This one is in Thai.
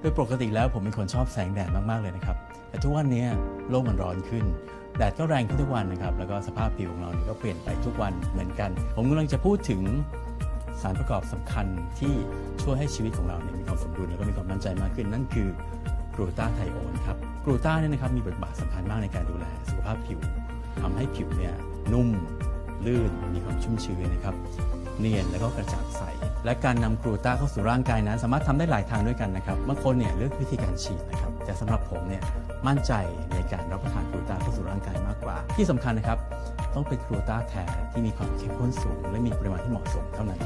โดยปกติแล้วผมเป็นคนชอบแสงแดดมาก ๆ เลยนะครับ แต่ทุกวันนี้โลกมันร้อนขึ้น แดดก็แรงขึ้นทุกวันนะครับ แล้วก็สภาพผิวของเราเนี่ยก็เปลี่ยนไปทุกวันเหมือนกัน ผมกำลังจะพูดถึงสารประกอบสำคัญที่ช่วยให้ชีวิตของเราเนี่ยมีความสมดุลแล้วก็มีความมั่นใจมากขึ้น นั่นคือกลูตาไทโอนครับกลูตาเนี่ยนะครับมีบทบาทสำคัญมากในการดูแลสุขภาพผิวทำให้ผิวเนี่ยนุ่มลื่นมีความชุ่มชื้นนะครับ เนียนแล้วก็กระจ่างใส และการนำกลูตาเข้าสู่ร่างกายนั้น สามารถทำได้หลายทางด้วยกันนะครับบางคนเนี่ยเลือกวิธีการฉีดนะครับแต่สำหรับผมเนี่ยมั่นใจในการรับประทานกลูตาเข้าสู่ร่างกายมากกว่า ที่สำคัญนะครับ ต้องเป็นกลูตาแท้ที่มีความเข้มข้นสูง และมีปริมาณที่เหมาะสมเท่านั้น